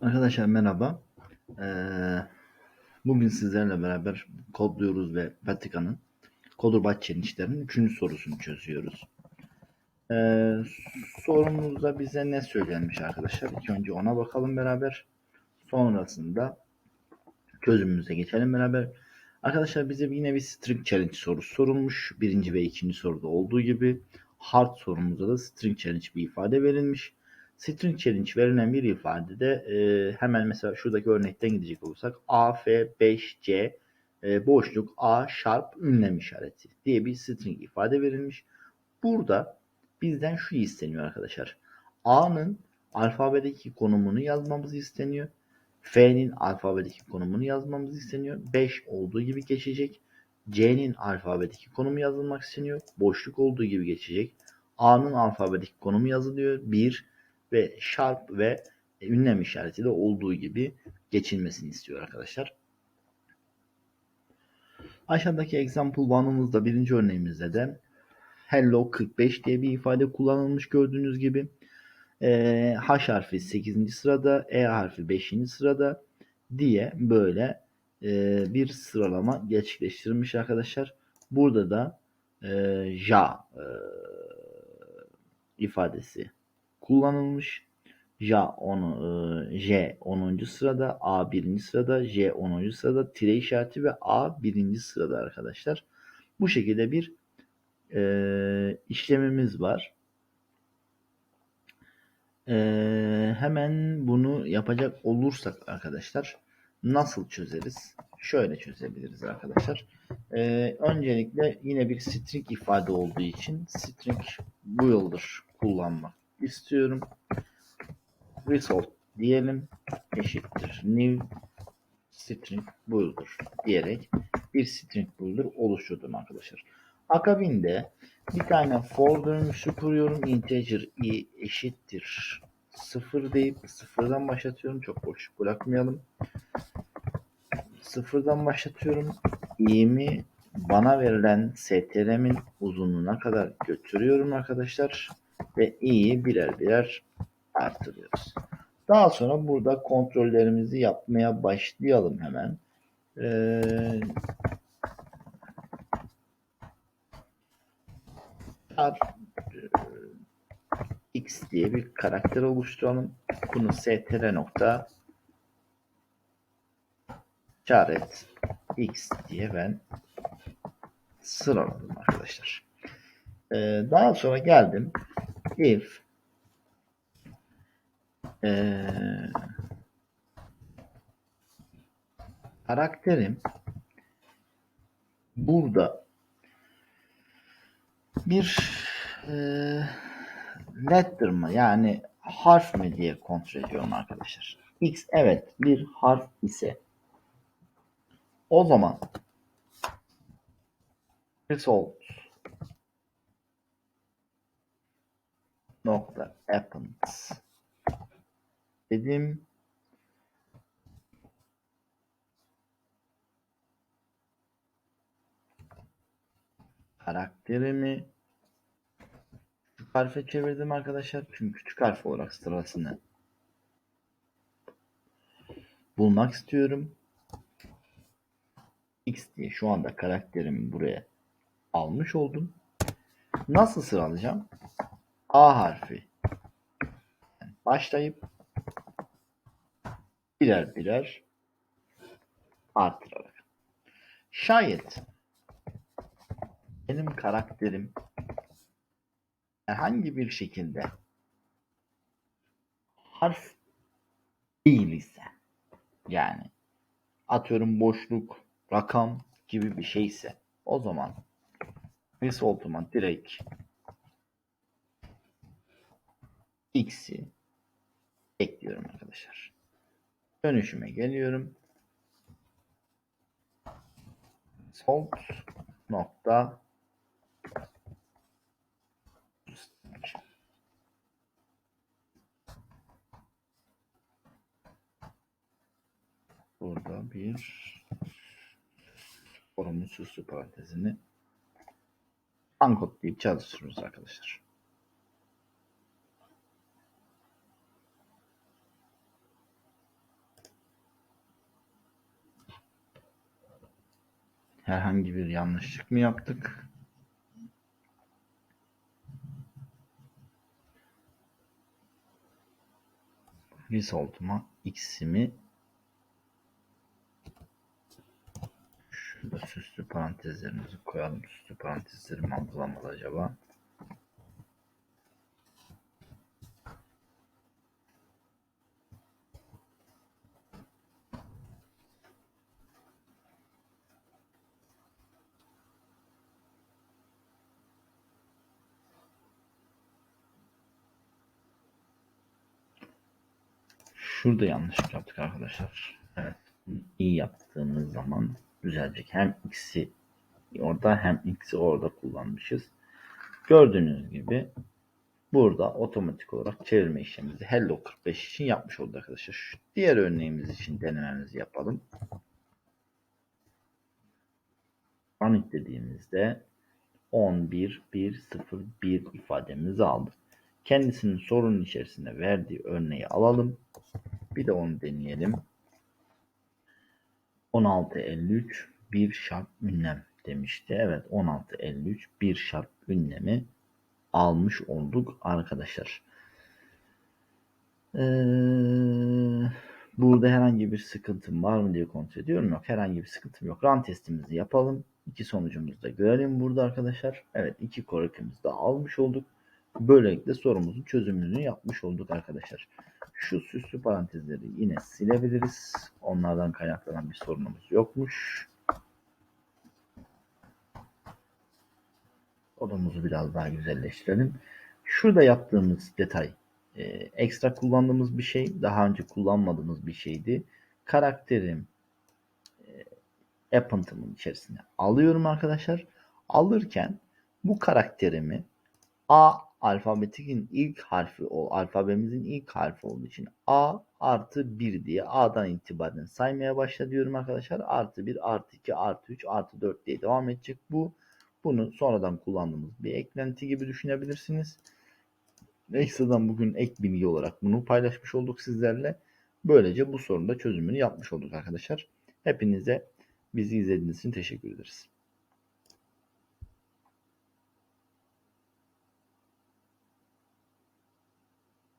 Arkadaşlar merhaba. Ee, bugün sizlerle beraber kodluyoruz ve Vatikan'ın Kodurbaç Challenge'lerinin 3. sorusunu çözüyoruz. Ee, sorumuzda bize ne söylenmiş arkadaşlar? İlk önce ona bakalım beraber. Sonrasında çözümümüze geçelim beraber. Arkadaşlar bize yine bir string challenge sorusu sorulmuş. Birinci ve ikinci soruda olduğu gibi hard sorumuzda da string challenge bir ifade verilmiş. String challenge verilen bir ifadede e, hemen mesela şuradaki örnekten gidecek olursak A, F, 5, C e, boşluk A sharp ünlem işareti diye bir string ifade verilmiş. Burada bizden şu isteniyor arkadaşlar. A'nın alfabedeki konumunu yazmamız isteniyor. F'nin alfabedeki konumunu yazmamız isteniyor. 5 olduğu gibi geçecek. C'nin alfabedeki konumu yazılmak isteniyor. Boşluk olduğu gibi geçecek. A'nın alfabedeki konumu yazılıyor. 1 ve sharp ve ünlem işareti de olduğu gibi geçilmesini istiyor arkadaşlar. Aşağıdaki example 1'ımızda birinci örneğimizde de hello 45 diye bir ifade kullanılmış gördüğünüz gibi. E, H harfi 8. sırada, E harfi 5. sırada diye böyle e, bir sıralama gerçekleştirilmiş arkadaşlar. Burada da e, ja e, ifadesi kullanılmış. Ja 10, e, J 10. sırada, A 1. sırada, J 10. sırada, tire işareti ve A 1. sırada arkadaşlar. Bu şekilde bir e, işlemimiz var. E, hemen bunu yapacak olursak arkadaşlar nasıl çözeriz? Şöyle çözebiliriz arkadaşlar. E, öncelikle yine bir string ifade olduğu için string bu yıldır kullanmak istiyorum. Result diyelim eşittir new string builder diyerek bir string builder oluşturdum arkadaşlar. Akabinde bir tane for dönüşü kuruyorum. Integer i eşittir 0 deyip sıfırdan başlatıyorum. Çok boş bırakmayalım. Sıfırdan başlatıyorum. i'mi bana verilen str'min uzunluğuna kadar götürüyorum arkadaşlar. Ve i'yi birer birer artırıyoruz. Daha sonra burada kontrollerimizi yapmaya başlayalım hemen. Ee, x diye bir karakter oluşturalım. Bunu str nokta işaret x diye ben sıraladım arkadaşlar. Ee, daha sonra geldim. If. Ee, karakterim burada. Bir e, letter mı? Yani harf mi diye kontrol ediyorum arkadaşlar. X evet bir harf ise. O zaman result nokta appends dedim. Karakterimi küçük harfe çevirdim arkadaşlar. Çünkü küçük harf olarak sırasını bulmak istiyorum. X diye şu anda karakterimi buraya almış oldum. Nasıl sıralayacağım? A harfi başlayıp birer birer artırarak. Şayet benim karakterim herhangi bir şekilde harf değil ise yani atıyorum boşluk, rakam gibi bir şeyse o zaman result'uma direkt x'i ekliyorum arkadaşlar. Dönüşüme geliyorum. Salt nokta burada bir süslü parantezini ankot deyip çalıştırıyoruz arkadaşlar. Herhangi bir yanlışlık mı yaptık? Result'uma x'imi şurada süslü parantezlerimizi koyalım. Süslü parantezlerim algılamadı acaba? Şurada yanlışlık yaptık arkadaşlar. Evet. iyi yaptığımız zaman düzelecek. Hem x'i orada hem x'i orada kullanmışız. Gördüğünüz gibi burada otomatik olarak çevirme işlemimizi Hello 45 için yapmış olduk arkadaşlar. Şu diğer örneğimiz için denememizi yapalım. Running dediğimizde 11.1.0.1 ifademizi aldık. Kendisinin sorunun içerisinde verdiği örneği alalım. Bir de onu deneyelim. 16.53 bir şart ünlem demişti. Evet 16.53 bir şart ünlemi almış olduk arkadaşlar. Ee, burada herhangi bir sıkıntım var mı diye kontrol ediyorum. Yok herhangi bir sıkıntım yok. Run testimizi yapalım. İki sonucumuzu da görelim burada arkadaşlar. Evet iki korrekimizi de almış olduk. Böylelikle sorumuzun çözümünü yapmış olduk arkadaşlar. Şu süslü parantezleri yine silebiliriz. Onlardan kaynaklanan bir sorunumuz yokmuş. Odamızı biraz daha güzelleştirelim. Şurada yaptığımız detay e, ekstra kullandığımız bir şey. Daha önce kullanmadığımız bir şeydi. Karakterim e, app'ıntımın içerisine alıyorum arkadaşlar. Alırken bu karakterimi A alfabetikin ilk harfi o alfabemizin ilk harfi olduğu için A artı 1 diye A'dan itibaren saymaya başla diyorum arkadaşlar. Artı 1, artı 2, artı 3, artı 4 diye devam edecek bu. Bunu sonradan kullandığımız bir eklenti gibi düşünebilirsiniz. Ekstradan bugün ek bilgi olarak bunu paylaşmış olduk sizlerle. Böylece bu sorunun da çözümünü yapmış olduk arkadaşlar. Hepinize bizi izlediğiniz için teşekkür ederiz.